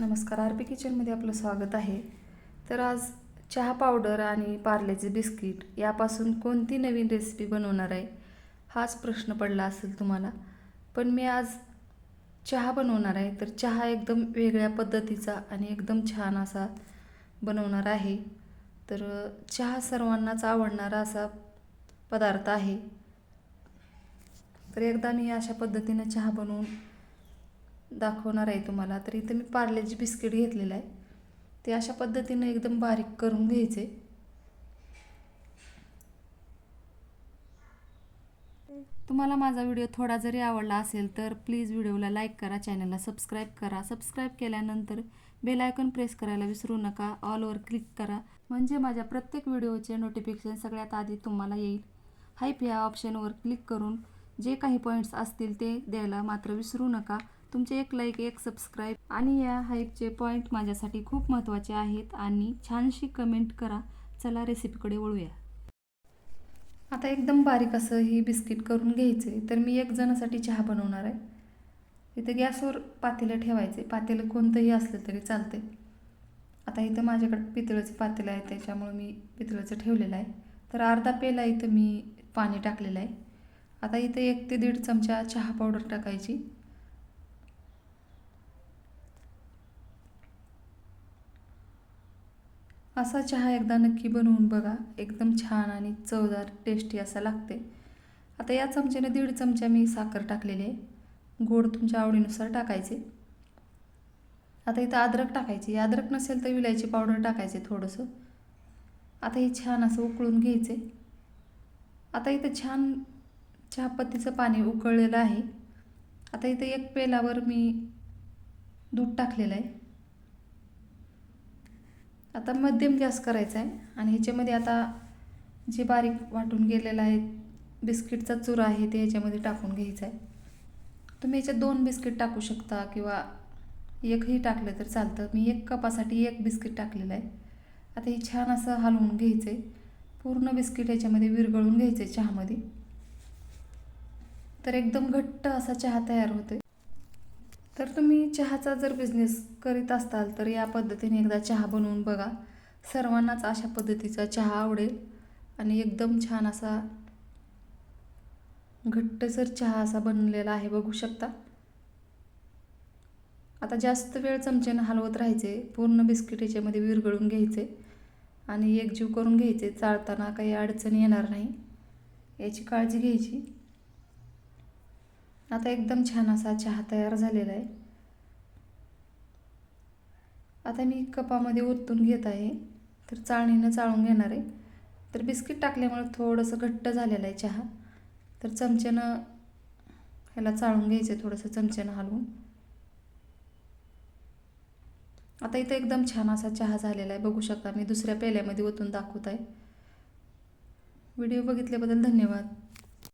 नमस्कार R P किचनमध्ये आपलं स्वागत आहे. तर आज चहा पावडर आणि पार्लेचे बिस्किट यापासून कोणती नवीन रेसिपी बनवणार आहे? हाच प्रश्न पडला असेल तुम्हाला. पण मी आज चहा बनवणार आहे. तर चहा एकदम वेगळ्या पद्धतीचा आणि एकदम छान असा बनवणार आहे. तर चहा सर्वांनाच आवडणारा असा पदार्थ आहे. तर एकदा मी अशा पद्धतीनं चहा बनवून दाखवणार आहे तुम्हाला. तर इथं मी पार्लेजी बिस्किट घेतलेलं आहे. ते अशा पद्धतीनं एकदम बारीक करून घ्यायचे. तुम्हाला माझा व्हिडिओ थोडा जरी आवडला असेल तर प्लीज व्हिडिओला लाईक करा चॅनलला सबस्क्राईब करा. सबस्क्राईब केल्यानंतर बेल आयकॉन प्रेस करायला विसरू नका. ऑलवर क्लिक करा. म्हणजे माझ्या प्रत्येक व्हिडिओचे नोटिफिकेशन सगळ्यात आधी तुम्हाला येईल. हाईप ह्या ऑप्शनवर क्लिक करून जे काही पॉईंट्स असतील ते द्यायला मात्र विसरू नका. तुमचे एक लाईक एक सबस्क्राईब आणि या हाईपचे पॉईंट माझ्यासाठी खूप महत्त्वाचे आहेत आणि छानशी कमेंट करा. चला रेसिपीकडे वळूया. आता एकदम बारीक असं ही बिस्किट करून घ्यायचे. तर मी एक जणासाठी चहा बनवणार आहे. इथं गॅसवर पातेलं ठेवायचे. पातेलं कोणतंही असलं तरी चालते आता इथं माझ्याकडे पितळेचं पातेलं आहे. त्याच्यामुळं मी पितळेचं ठेवलेलं आहे. तर अर्धा पेला इथं मी पाणी टाकलेलं आहे. आता इथं एक ते दीड चमचा चहा पावडर टाकायची. असा चहा एकदा नक्की बनवून बघा. एकदम छान आणि चवदार टेस्टी असा लागते आता या चमच्याने दीड चमचा मी साखर टाकलेली आहे. गोड तुमच्या आवडीनुसार टाकायचे. आता इथं अद्रक टाकायची. अद्रक नसेल तर विलायची पावडर टाकायचे थोडंसं. आता हे छान असं उकळून घ्यायचे. आता इथं छान चहापत्तीचं पाणी उकळलेलं आहे. आता इथं एक पेलावर मी दूध टाकलेलं आहे. आता मध्यम गॅस करायचा आहे. आणि ह्याच्यामध्ये आता जे बारीक वाटून गेलेलं आहे बिस्किटचा चुरा आहे ते ह्याच्यामध्ये टाकून घ्यायचा आहे. तुम्ही ह्याच्यात दोन बिस्किट टाकू शकता किंवा एकही टाकलं तर चालतं. मी एक कपासाठी एक बिस्किट टाकलेलं आहे. आता हे छान असं हलवून घ्यायचं आहे पूर्ण बिस्किट ह्याच्यामध्ये विरघळून आहे चहामध्ये. तर एकदम घट्ट असा चहा तयार होतो तर तुम्ही चहाचा जर बिझनेस करीत असाल तर या पद्धतीने एकदा चहा बनवून बघा. सर्वांनाच अशा पद्धतीचा चहा आवडेल. आणि एकदम छान असा घट्टसर चहा असा बनलेला आहे बघू शकता. आता जास्त वेळ चमच्यानं हलवत राहायचे पूर्ण बिस्किट याच्यामध्ये विरघळून घ्यायचे. आणि एकजीव करून घ्यायचे चाळताना काही अडचण येणार नाही. याची काळजी घ्यायची. आता एकदम छान असा चहा तयार झालेला आहे. आता मी कपामध्ये ओतून घेत आहे. तर चाळणीनं चाळून घेणार आहे. तर बिस्किट टाकल्यामुळे थोडंसं घट्ट झालेलं आहे चहा. तर चमच्यानं ह्याला चाळून घ्यायचं आहे थोडंसं चमच्यानं हलवून. आता इथं एकदम छान असा चहा झालेला आहे. बघू शकता मी दुसऱ्या पेल्यामध्ये ओतून दाखवत आहे. व्हिडिओ बघितल्याबद्दल धन्यवाद.